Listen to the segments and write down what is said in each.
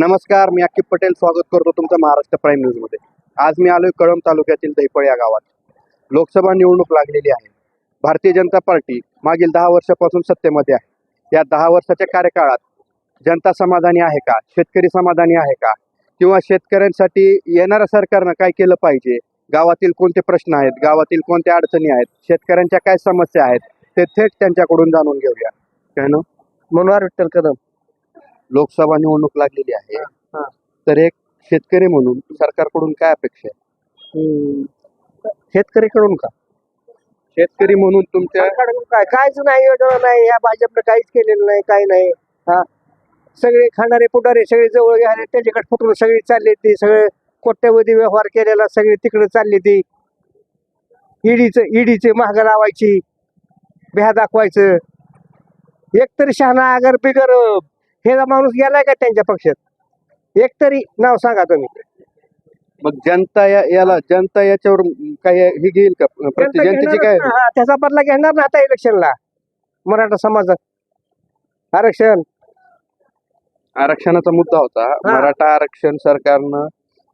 नमस्कार मी अक्कीब पटेल. स्वागत करतो तुमचं महाराष्ट्र प्राईम न्यूजमध्ये आज मी आलोय कळंब तालुक्यातील दहिपळ या गावात. लोकसभा निवडणूक लागलेली आहे. भारतीय जनता पार्टी मागील दहा वर्षापासून सत्तेमध्ये आहे. या दहा वर्षाच्या कार्यकाळात जनता समाधानी आहे का? शेतकरी समाधानी आहे का? किंवा शेतकऱ्यांसाठी येणाऱ्या सरकारनं काय केलं पाहिजे? गावातील कोणते प्रश्न आहेत? गावातील कोणत्या अडचणी आहेत? शेतकऱ्यांच्या काय समस्या आहेत? ते थेट त्यांच्याकडून जाणून घेऊया. काय ना मनोहर विठ्ठल कदम. लोकसभा निवडणूक लागलेली आहे. हा. तर एक शेतकरी म्हणून सरकारकडून काय अपेक्षा आहे? हम्म. शेतकरीकडून का? शेतकरी म्हणून तुमच्या सरकारकडून काय? काहीच नाही योजना नाही. या भाजपनं काहीच केलेलं नाही काही नाही. हा. सगळे खाणारे पुढारे सगळे जवळ घ्यायला त्यांच्याकडे फुटून सगळी चालली ती. सगळे कोट्यवधी व्यवहार केलेला सगळे तिकडे चालली ती. ईडीचं ईडीचे महाग लावायची. भ्या दाखवायचं. एकतरी शहाणा अगर बिगर हे माणूस गेलाय का त्यांच्या पक्षात? एकतरी नाव सांगा तुम्ही. मग जनता या याला जनता याच्यावर काय हे घेईल का? प्रति जनता जनतेची काय? हा, त्याचा बदला घेणार ना आता इलेक्शनला? मराठा समाजात आरक्षण. आरक्षणाचा मुद्दा होता. मराठा आरक्षण सरकारनं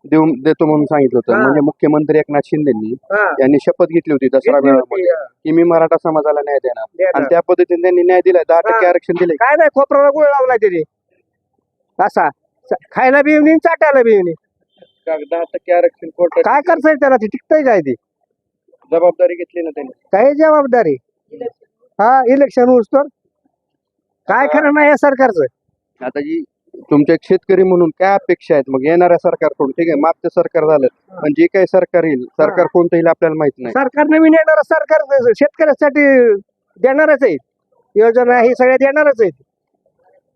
देऊन देतो म्हणून सांगितलं होतं. हा. म्हणजे मुख्यमंत्री एकनाथ शिंदेनी हा, यांनी शपथ घेतली होती दसरा घेतली मेळाव्यामध्ये हा. की मी मराठा समाजाला न्याय देणार. देणार. आणि त्या पद्धतीने त्यांनी न्याय दिलाय दहा टक्के हा. आरक्षण दिले काय नाही खोपराला गुळ लावला त्याने. असा. खायला बी येऊन चाटायला बी येऊन दहा टक्के आरक्षण काय करता त्याला? ती टिकताय काय ती? जबाबदारी घेतली ना त्यांनी. काय जबाबदारी? हा इलेक्शन होऊस तर. काय खरं नाही या सरकारचं? आता जी तुमच्या एक शेतकरी म्हणून काय अपेक्षा आहेत? मग येणाऱ्या सरकारकडून ठीक आहे मागचं सरकार झालं. पण जे काही सरकार येईल सरकार कोणतं येईल आपल्याला माहीत नाही. सरकार नवीन येणार सरकार शेतकऱ्यासाठी देणारच आहे. योजना ही सगळ्या देणारच आहेत.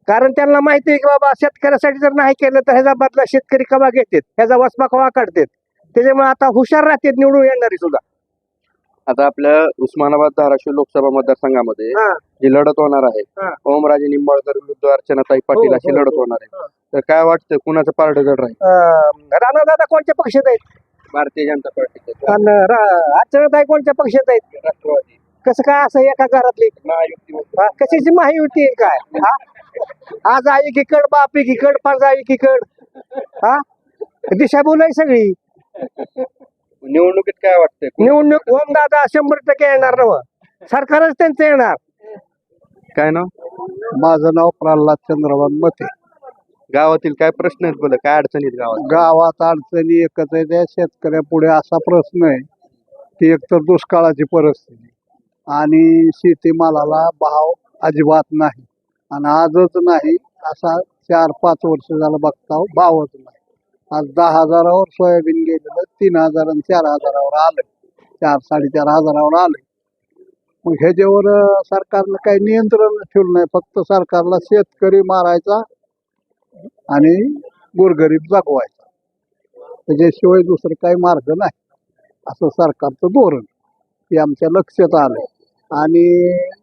कारण त्यांना माहिती आहे की बाबा शेतकऱ्यासाठी जर नाही केलं तर ह्याचा बदला शेतकरी कवा घेतात ह्याचा वसपा कवा काढतात त्याच्यामुळे आता हुशार राहतात निवडून येणारी सुद्धा. आता आपल्या उस्मानाबाद धाराशिव लोकसभा मतदारसंघामध्ये हा. जी लढत होणार आहे हा. ओमराजे निंबाळकर विरुद्ध अर्चनाताई पाटील हो, अशी हो, लढत हो. होणार आहे. तर काय वाटतं कुणाचं पारड जड राहील? राणा दादा कोणत्या पक्षात आहेत? भारतीय जनता पार्टीचं. आणि अर्चनाताई कोणत्या पक्षात आहेत? राष्ट्रवादी. कसं काय असं एका घरातली? महायुती हा, कशाची माहिती काय? हा? आज आई एकीकड बाप एकीकड पाच आई एकीकड. हा? दिशाभूल आहे सगळी. निवडणुकीत काय वाटतंय? निवडणूक ओम दादा शंभर टक्के येणार नव सरकारच त्यांचं येणार. काय ना माझं नाव प्रल्हाद चंद्रभान मते. गावातील काय प्रश्न आहेत बोला? काय अडचणी आहेत गावात? गावात अडचणी एकच आहे त्या शेतकऱ्यापुढे असा प्रश्न आहे की एकतर दुष्काळाची परिस्थिती आणि शेतीमालाला भाव अजिबात नाही आणि आजच नाही असा चार पाच वर्ष झालं बघता भावच नाही. आज दहा हजारावर सोयाबीन गेलेलं तीन हजार आणि चार हजारावर आलं चार साडेचार हजारावर आलं मग ह्याच्यावर सरकारनं काही नियंत्रण ठेवलं नाही. फक्त सरकारला शेतकरी मारायचा आणि गोरगरीब जगवायचा. त्याच्याशिवाय दुसरं काही मार्ग नाही. असं सरकारचं धोरण. हे आमच्या लक्षात आलं आणि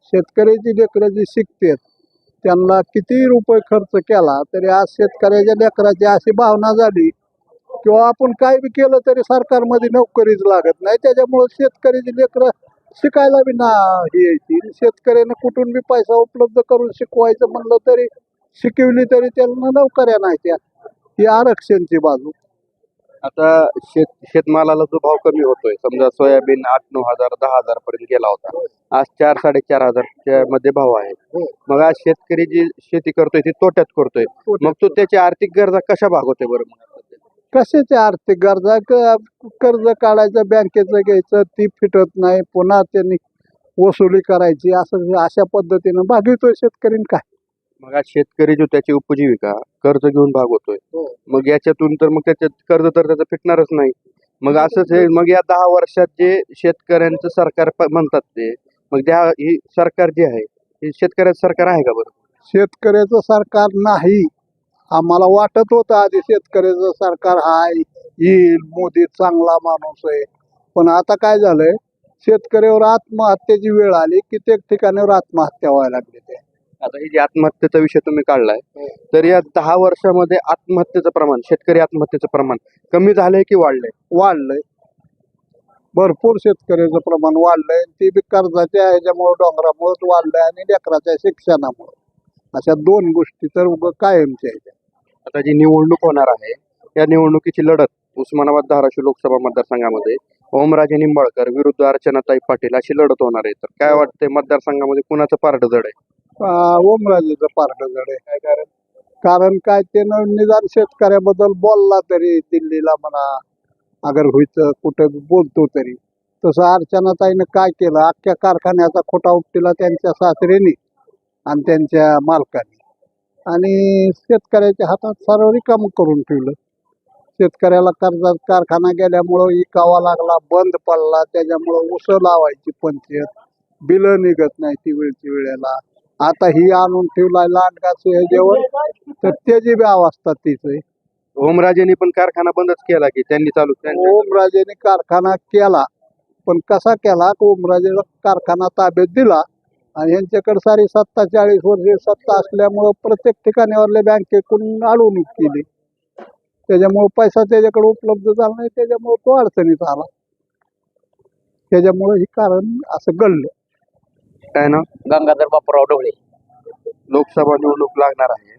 शेतकऱ्याची लेकरं जी शिकतात त्यांना किती रुपये खर्च केला तरी आज शेतकऱ्याच्या लेकराची अशी भावना झाली किंवा आपण काय बी केलं तरी सरकारमध्ये नोकरीच लागत नाही. त्याच्यामुळं शेतकऱ्याची लेकरं शिकायला बी ना हे शेतकऱ्यानं कुठून बी पैसा उपलब्ध करून शिकवायचं म्हणलं तरी शिकवली तरी त्यांना नोकऱ्या नाही त्या. ही आरक्षणची बाजू. आता शेत शेतमालाला जो भाव कमी होतोय समजा सोयाबीन आठ नऊ हजार दहा हजार पर्यंत गेला होता. आज चार साडेचार हजारच्या मध्ये भाव आहे. मग आज शेतकरी जी शेती करतोय ती तोट्यात करतोय. मग तो त्याची आर्थिक गरजा कशा भागवतोय बरं मग कशाचे आर्थिक गरजा? कर्ज काढायचं बँकेचं घ्यायचं ती फिटत नाही. पुन्हा त्यांनी वसुली करायची. असं अशा पद्धतीनं भागवितोय शेतकरी काय? मग आज शेतकरी जो त्याची उपजीविका कर्ज घेऊन भागवतोय मग याच्यातून तर मग त्याच्यात कर्ज तर त्याचं फिटणारच नाही. मग असंच हे मग या दहा वर्षात जे शेतकऱ्यांचं सरकार म्हणतात ते मग त्या ही सरकार जे आहे हे शेतकऱ्याचं सरकार आहे का बरं? शेतकऱ्याचं सरकार नाही. आम्हाला वाटत होतं आधी शेतकऱ्याचं सरकार हाय येईल मोदी चांगला माणूस आहे. पण आता काय झालंय शेतकऱ्यावर आत्महत्येची वेळ आली कित्येक ठिकाणावर आत्महत्या व्हायला लागली ते. आता हे जे आत्महत्येचा विषय तुम्ही काढलाय तर या दहा वर्षामध्ये आत्महत्येचं प्रमाण शेतकरी आत्महत्येचं प्रमाण कमी झालंय की वाढलंय? वाढलंय. भरपूर शेतकऱ्याचं प्रमाण वाढलंय ते बी कर्जाच्या ह्याच्यामुळे डोंगरामुळेच वाढलंय आणि लेकराच्या शिक्षणामुळे. अशा दोन गोष्टी तर उगं कायमच्या आहेत. आता जी निवडणूक होणार आहे या निवडणुकीची लढत उस्मानाबाद धाराशिव लोकसभा मतदारसंघामध्ये ओमराजे निंबाळकर विरुद्ध अर्चनाताई पाटील अशी लढत होणार आहे. तर काय वाटतंय मतदारसंघामध्ये कुणाचं पारड जड आहे? ओमराजेचं पार्ट जड आहे. काय कारण? कारण काय ते निदान शेतकऱ्याबद्दल बोलला तरी दिल्लीला म्हणा अगर व्हायचं कुठं बोलतो तरी. तसं अर्चनाताईनं काय केलं? अख्ख्या कारखान्याचा खोटा उपटीला त्यांच्या सासरेने आणि त्यांच्या मालकाने. आणि शेतकऱ्याच्या हातात सर्व रिकाम करून ठेवलं. शेतकऱ्याला कर्जात कारखाना गेल्यामुळं इकावा लागला बंद पडला त्याच्यामुळं उसं लावायची पंचायत. बिलं निघत नाही ती वेळची वेळेला. आता ही आणून ठेवलाय लांडगाचं हे जेवण. तर त्याची बी अवस्था तीच. ओमराजेंनी पण कारखाना बंदच केला की त्यांनी चालू ओमराजेने कारखाना केला. पण कसा केला? की ओमराजेला कारखाना ताब्यात दिला. आणि यांच्याकडे सारी सत्ता चाळीस वर्षे सत्ता असल्यामुळं प्रत्येक ठिकाणीवरल्या बँकेकडून अडवणूक केली. त्याच्यामुळं पैसा त्याच्याकडे उपलब्ध झाला नाही. त्याच्यामुळं तो अडचणीत आला. त्याच्यामुळं हे कारण असं घडलं. काय ना? गंगाधर बापूराव ढवळे. लोकसभा निवडणूक लागणार आहे.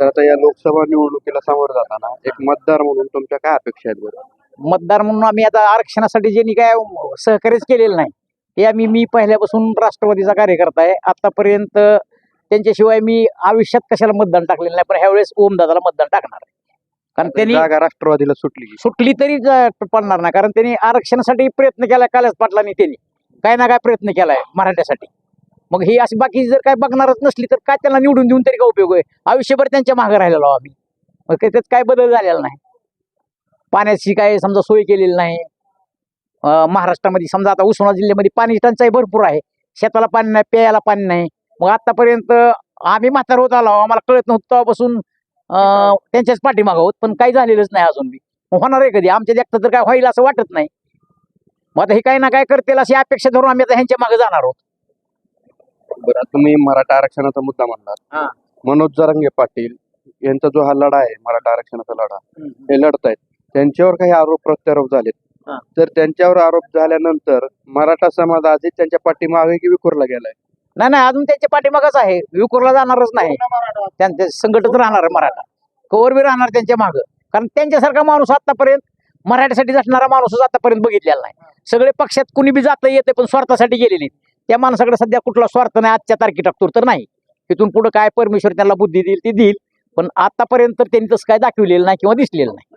तर आता या लोकसभा निवडणुकीला सामोरं जाताना एक मतदार म्हणून तुमच्या काय अपेक्षा आहेत बरं? मतदार म्हणून आम्ही आता आरक्षणासाठी ज्यांनी काय सहकार्यच केलेलं नाही ते आम्ही मी पहिल्यापासून राष्ट्रवादीचा कार्यकर्ता आहे. आतापर्यंत त्यांच्याशिवाय मी आयुष्यात कशाला मतदान टाकलेलं नाही पण ह्यावेळेस ओमदादाला मतदान टाकणार आहे. कारण त्यांनी जागा राष्ट्रवादीला सुटली. सुटली तरी पडणार नाही कारण त्यांनी आरक्षणासाठी प्रयत्न केलाय कालच पाटलांनी त्यांनी. काय ना काय प्रयत्न केलाय मराठ्यासाठी. मग ही अशी बाकी जर काय बघणारच नसली तर काय त्यांना निवडून देऊन तरी काय उपयोग आहे? आयुष्यभर त्यांच्या मागे राहिलेलो आम्ही. मग काही त्यात काय बदल झालेला नाही. पाण्याची काय समजा सोय केलेली नाही. महाराष्ट्रामध्ये समजा आता उस्मानाबाद जिल्ह्यामध्ये पाणी टंचाई भरपूर आहे. शेताला पाणी नाही प्यायला पाणी नाही. मग आतापर्यंत आम्ही म्हातार होत आलो. आम्हाला कळत नव्हतं तेव्हापासून अं, त्यांच्याच पाठीमाग आहोत पण काही झालेलंच नाही अजून मी मग होणार आहे कधी? आमच्या देखतं तर काय होईल असं वाटत नाही. मग आता हे काही ना काय करतील अशी अपेक्षा धरून आम्ही आता ह्यांच्या मागे जाणार आहोत. बरं तुम्ही मराठा आरक्षणाचा मुद्दा. म्हणलात मनोज जरांगे पाटील यांचा जो हा लढा आहे मराठा आरक्षणाचा लढा हे लढतायत. त्यांच्यावर काही आरोप प्रत्यारोप झालेत. तर त्यांच्यावर आरोप झाल्यानंतर मराठा समाज आधीच त्यांच्या पाठीमागे की विखुरला गेलाय? नाही नाही अजून त्यांच्या पाठीमागच आहे. विकुरला जाणारच नाही. त्यांचे संघटच राहणार आहे मराठा. कवर बी राहणार त्यांच्या मागं. कारण त्यांच्यासारखा माणूस आतापर्यंत मराठीसाठी झटणारा माणूसच आतापर्यंत बघितलेला नाही. सगळे पक्षात कुणी बी जातं येते पण स्वार्थासाठी गेलेली त्या माणसाकडे सध्या कुठला स्वार्थ नाही आजच्या तारखे टाकतो तर नाही. तिथून पुढे काय परमेश्वर त्यांना बुद्धी देईल ती देईल. पण आतापर्यंत त्यांनी तसं काय दाखविलेलं नाही किंवा दिसलेलं नाही.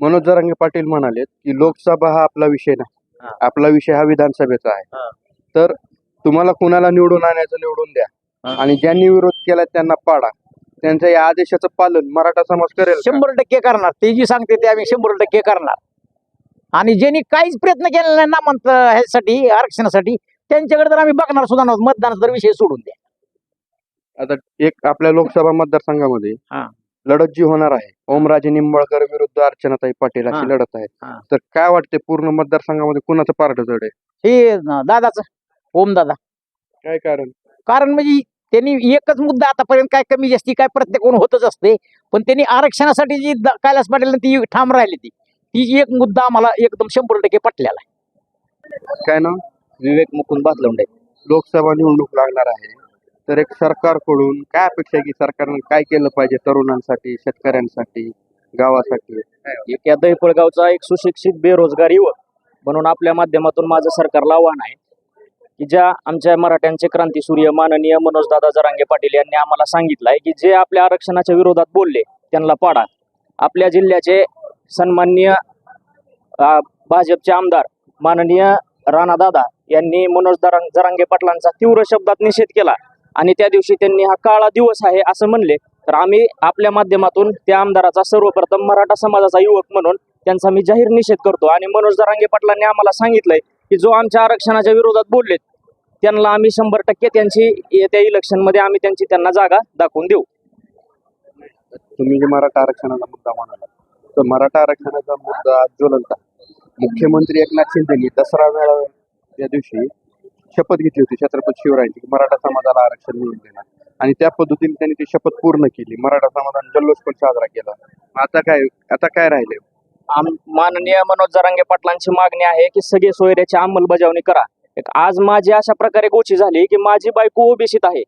मनोज जरांगे पाटील म्हणाले की लोकसभा हा आपला विषय नाही. आपला विषय हा विधानसभेचा हा. आहे तर तुम्हाला कुणाला निवडून आणायचं निवडून द्या. हा. आणि ज्यांनी विरोध केला त्यांना पाडा. त्यांच्या या आदेशाचं पालन मराठा समाज करेल? शंभर टक्के करणार. ते जी सांगते ते आम्ही शंभर टक्के करणार. आणि ज्यांनी काहीच प्रयत्न केलेला नाही नामांत ह्यासाठी आरक्षणासाठी त्यांच्याकडे तर आम्ही बघणार सुद्धा नव्हतं. मतदानाचा तर विषय सोडून द्या. आता एक आपल्या लोकसभा मतदारसंघामध्ये हा. लढत जी होणार आहे ओमराजे निंबाळकर विरुद्ध अर्चनाताई पाटील अशी हा. लढत आहे. तर काय वाटते पूर्ण मतदारसंघामध्ये कुणाचं पारड जड आहे? हे न- दादाचं. ओम दादा. काय कारण? कारण म्हणजे त्यांनी एकच मुद्दा आतापर्यंत काय कमी जास्ती काय प्रत्येक होतच असते. पण त्यांनी आरक्षणासाठी जी द- कैलास पाटील ती ठाम राहिली ती ती एक मुद्दा आम्हाला एकदम शंभर टक्के पटलेला आहे. काय ना विवेक मुकुंद बातलवंडे. लोकसभा निवडणूक लागणार आहे. तर एक सरकारकडून काय अपेक्षा आहे की सरकारने काय केलं पाहिजे तरुणांसाठी शेतकऱ्यांसाठी गावासाठी? एक या दहीपळगावचा एक सुशिक्षित बेरोजगार युवक म्हणून आपल्या माध्यमातून माझं सरकारला आव्हान आहे की ज्या आमच्या मराठ्यांचे क्रांतीसूर्य माननीय मनोजदादा जरांगे पाटील यांनी आम्हाला सांगितलं आहे की जे आपल्या आरक्षणाच्या विरोधात बोलले त्यांना पाडा. आपल्या जिल्ह्याचे सन्माननीय भाजपचे आमदार माननीय राणादादा यांनी मनोज जरांगे पाटलांचा तीव्र शब्दात निषेध केला. आणि त्या दिवशी त्यांनी हा काळा दिवस आहे असं म्हणले. तर आम्ही आपल्या माध्यमातून त्या आमदाराचा सर्वप्रथम मराठा समाजाचा युवक म्हणून त्यांचा मी जाहीर निषेध करतो. आणि मनोज दरांगे पाटलांनी आम्हाला सांगितलंय की जो आमच्या आरक्षणाच्या विरोधात बोललेत त्यांना आम्ही शंभर टक्के त्यांची येत्या इलेक्शनमध्ये आम्ही त्यांची त्यांना जागा दाखवून देऊ. तुम्ही जे मराठा आरक्षणाचा मुद्दा म्हणाला तर मराठा आरक्षणाचा मुद्दा ज्वलंत मुख्यमंत्री एकनाथ शिंदेनी दसरा वेळा या दिवशी शपथ घेतली होती छत्रपती शिवरायांची की मराठा समाजाला आरक्षण मिळून देणार. आणि त्या पद्धतीने त्यांनी ती शपथ पूर्ण केली. मराठा समाजाने जल्लोष पण साजरा केला. आता काय आता काय राहिले? माननीय मनोज जरांगे पाटलांची मागणी आहे की सगळे सोयऱ्याची अंमलबजावणी करा. आज माझी अशा प्रकारे गोची झाली की माझी बायको ओबीसीत आहे.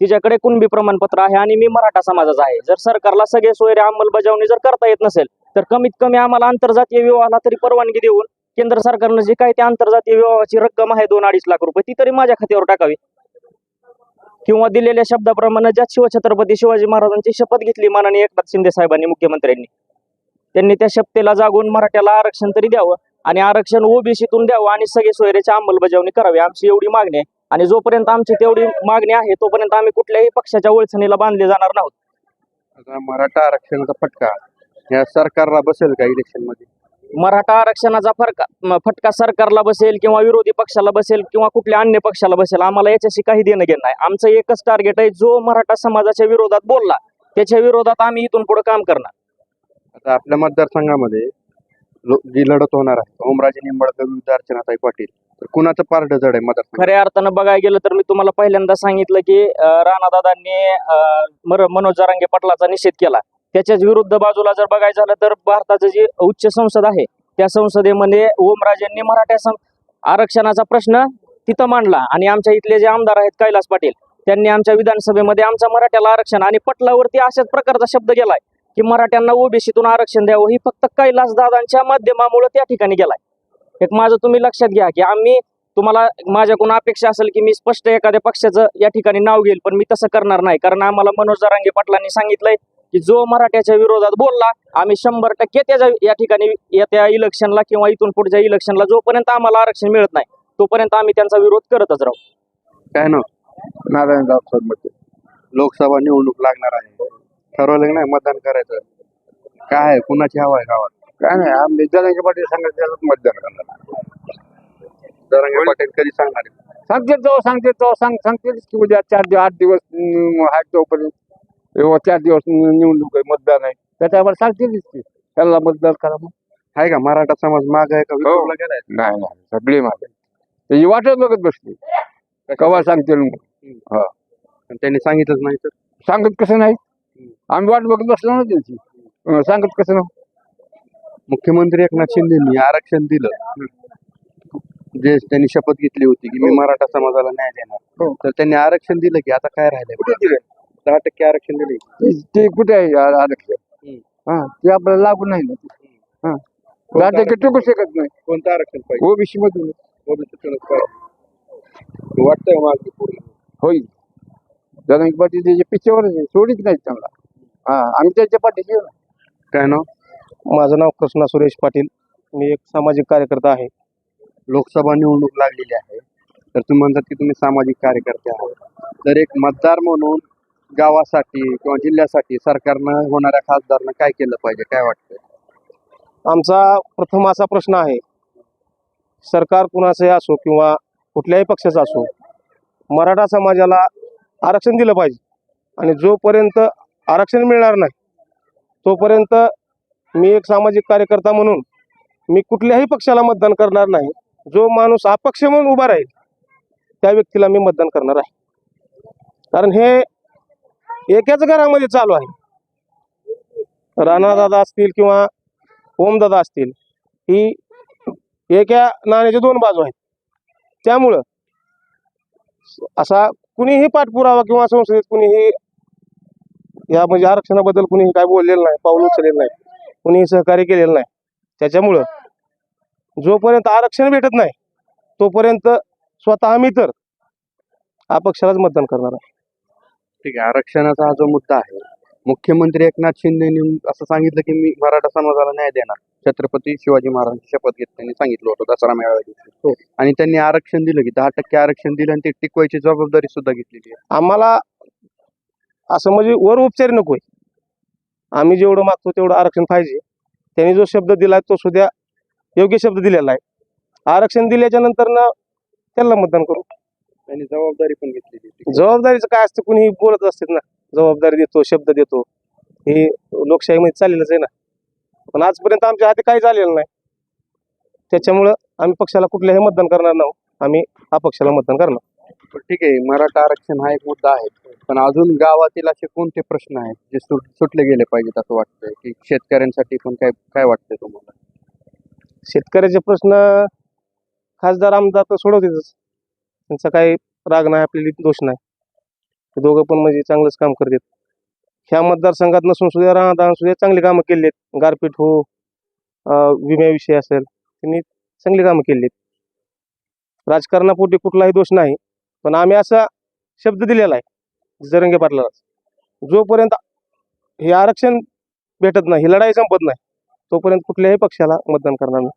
तिच्याकडे कुणबी प्रमाणपत्र आहे आणि मी मराठा समाजाचा आहे. जर सरकारला सगळे सोयरे अंमलबजावणी जर करता येत नसेल तर कमीत कमी आम्हाला आंतरजातीय विवाहाला तरी परवानगी देऊन केंद्र सरकारनं जे काही ते आंतरजातीय विवाहाची रक्कम आहे दोन अडीच लाख रुपये ती तरी माझ्या खात्यावर टाकावी. किंवा दिलेल्या शब्दाप्रमाणे ज्या शिवछत्रपती शिवाजी महाराजांची शपथ घेतली माननीय एकनाथ शिंदे साहेबांनी मुख्यमंत्र्यांनी त्यांनी त्या शपथेला जागून मराठ्याला आरक्षण तरी द्यावं आणि आरक्षण ओबीसीतून द्यावं आणि सगळे सोयरेची अंमलबजावणी करावी आमची एवढी मागणी आहे. आणि जोपर्यंत आमची तेवढी मागणी आहे तोपर्यंत आम्ही कुठल्याही पक्षाच्या ओळखणीला बांधले जाणार नाहोत. मराठा आरक्षणाचा फटका या सरकारला बसेल का इलेक्शनमध्ये? मराठा आरक्षणाचा फरका फटका सरकारला बसेल किंवा विरोधी पक्षाला बसेल किंवा कुठल्या अन्य पक्षाला बसेल आम्हाला याच्याशी काही देणं घेणं नाही. आमचं एकच टार्गेट आहे जो मराठा समाजाच्या विरोधात बोलला त्याच्या विरोधात आम्ही इथून पुढे काम करणार. आता आपल्या मतदारसंघामध्ये जी लढत होणार आहे ओमराजे निंबाळकर विरुद्ध अर्चनाताई पाटील तर कुणाचं पारड जड आहे मतदारसंघ खऱ्या अर्थानं बघायला गेलं तर मी तुम्हाला पहिल्यांदा सांगितलं की राणादादांनी मनोज जरांगे पाटलाचा निषेध केला. त्याच्याच विरुद्ध बाजूला जर बघायचं झालं तर भारताचं जे उच्च संसद आहे त्या संसदेमध्ये ओमराजेंनी मराठा सं आरक्षणाचा प्रश्न तिथं मांडला. आणि आमच्या इथले जे आमदार आहेत कैलास पाटील त्यांनी आमच्या विधानसभेमध्ये आमचा मराठ्याला आरक्षण आणि पटलावरती अशाच प्रकारचा शब्द गेलाय की मराठ्यांना ओबीसीतून आरक्षण द्यावं ही फक्त कैलास दादांच्या माध्यमामुळे त्या ठिकाणी गेलाय. एक माझं तुम्ही लक्षात घ्या की आम्ही तुम्हाला माझ्याकडून अपेक्षा असेल की मी स्पष्ट एखाद्या पक्षाचं या ठिकाणी नाव घेईल पण मी तसं करणार नाही. कारण आम्हाला मनोज जरांगे पाटलांनी सांगितलंय की जो मराठ्याच्या विरोधात बोलला आम्ही शंभर टक्के त्याच्या या ठिकाणी येत्या इलेक्शनला किंवा इथून पुढच्या इलेक्शनला जोपर्यंत आम्हाला आरक्षण मिळत नाही तोपर्यंत आम्ही त्यांचा विरोध करतच राहू. काय ना नारायणमध्ये लोकसभा निवडणूक लागणार आहे. ठरवलं की नाही मतदान करायचं? काय आहे? कुणाची हवा आहे गावात? काय नाही आम्ही जनांच्या पाटील सांगत त्यालाच मतदान करणार जरांगे पाटील कधी सांगणार आहे? सांगते तो सांगते तो सांग सांगते की उद्या चार दिवस आठ दिवस अं, आहेत तोपर्यंत किंवा चार दिवस नि- निवडणूक आहे मतदान आहे. त्या टायमाला सांगतेच की त्याला मतदान करा मग. आहे का? मराठा समाज माग आहे का? गेलाय? नाही नाही. सगळे मागे त्याची वाटच बघत बसली कवा सांगतील मग? आणि त्यांनी सांगितलंच नाही तर? सांगत कसं नाही आम्ही वाट बघत बसलो ना त्यांची. अं, सांगत कसं नाही मुख्यमंत्री एकनाथ शिंदेनी आरक्षण दिलं. जे त्यांनी शपथ घेतली होती की मी मराठा समाजाला न्याय देणार. हो. तर त्यांनी आरक्षण दिलं की आता काय राहिलंय? दहा टक्के आरक्षण दिले. ते- कुठे आहे आरक्षण. हा ते आपल्याला लागू नाही ना. हा. दहा टक्के टिकू शकत नाही. कोणतं आरक्षण पाहिजे? ओबीसी मधून. ओबीसीतूनच पाहिजे. वाटतंय मागणी पूर्ण होईल. जगन पाटील त्याच्या सोडीच नाही त्यांना. हा आम्ही त्याच्या पाठीशी. काय ना माझं नाव कृष्णा सुरेश पाटील. मी एक सामाजिक कार्यकर्ता आहे. लोकसभा निवडणूक लागलेली आहे. तर तुम्ही म्हणतात की तुम्ही सामाजिक कार्यकर्ते आहात. तर एक मतदार म्हणून गावासाठी किंवा जिल्ह्यासाठी सरकारनं होणाऱ्या खासदारनं काय केलं पाहिजे? काय वाटतं आमचा प्रथम असा प्रश्न आहे सरकार कुणाचंही असो किंवा कुठल्याही पक्षाचं असो मराठा समाजाला आरक्षण दिलं पाहिजे. आणि जोपर्यंत आरक्षण मिळणार नाही तोपर्यंत मी एक सामाजिक कार्यकर्ता म्हणून मी कुठल्याही पक्षाला मतदान करणार नाही. जो माणूस अपक्ष म्हणून उभा राहील त्या व्यक्तीला मी मतदान करणार आहे. कारण हे एकाच घरामध्ये चालू आहे. राणादादा असतील किंवा ओमदादा असतील ही एका नाण्याच्या दोन बाजू आहेत. त्यामुळं असा कुणीही पाठपुरावा किंवा संसदेत कुणीही या म्हणजे आरक्षणाबद्दल कुणीही काय बोललेलं नाही पाऊल उचललेलं नाही कुणीही सहकार्य केलेलं नाही. त्याच्यामुळं जोपर्यंत आरक्षण भेटत नाही तोपर्यंत स्वतः मी तर अपक्षालाच मतदान करणार आहे. ठीक आहे. आरक्षणाचा हा जो मुद्दा आहे मुख्यमंत्री एकनाथ शिंदेनी असं सांगितलं की मी मराठा समाजाला न्याय देणार. छत्रपती शिवाजी महाराजांची शपथ घेत त्यांनी सांगितलं होतं दसरा मेळाव्या दिवशी आणि त्यांनी आरक्षण दिलं की दहा टक्के आरक्षण दिलं आणि ते टिकवायची जबाबदारी सुद्धा घेतलेली आहे. आम्हाला असं म्हणजे वर उपचार नकोय. आम्ही जेवढं मागतो तेवढं आरक्षण पाहिजे. त्यांनी जो शब्द दिलाय तो सुद्धा योग्य शब्द दिलेला आहे. आरक्षण दिल्याच्या नंतर ना त्याला मतदान करू. त्यांनी जबाबदारी पण घेतलेली. जबाबदारीचं काय असतं कुणी बोलत असते ना जबाबदारी देतो शब्द देतो हे लोकशाहीमध्ये चाललेलंच आहे ना. पण आजपर्यंत आमच्या हाती काही झालेलं नाही. त्याच्यामुळं आम्ही पक्षाला कुठल्याही मतदान करणार नाही. आम्ही अपक्षाला मतदान करणार. पण ठीक आहे मराठा आरक्षण हा एक मुद्दा आहे. पण अजून गावातील असे कोणते प्रश्न आहेत जे सुट सुटले गेले पाहिजेत असं वाटतंय? की शेतकऱ्यांसाठी पण काय काय वाटतंय तुम्हाला? शेतकऱ्याचे प्रश्न खासदार आमदार तर सोडवतेच त्यांचा काही राग नाही आपल्याला दोष नाही. ते दोघं पण म्हणजे चांगलंच काम करतात. ह्या मतदारसंघात नसून सुद्धा राहता सुद्धा चांगली कामं केली आहेत गारपीट हो विम्याविषयी असेल त्यांनी चांगली कामं केली आहेत राजकारणापोटी कुठलाही दोष नाही पण आम्ही असा शब्द दिलेला आहे जरंगे पाटलाला जोपर्यंत हे आरक्षण भेटत नाही ही लढाई संपत नाही तोपर्यंत कुठल्याही पक्षाला मतदान करणार नाही.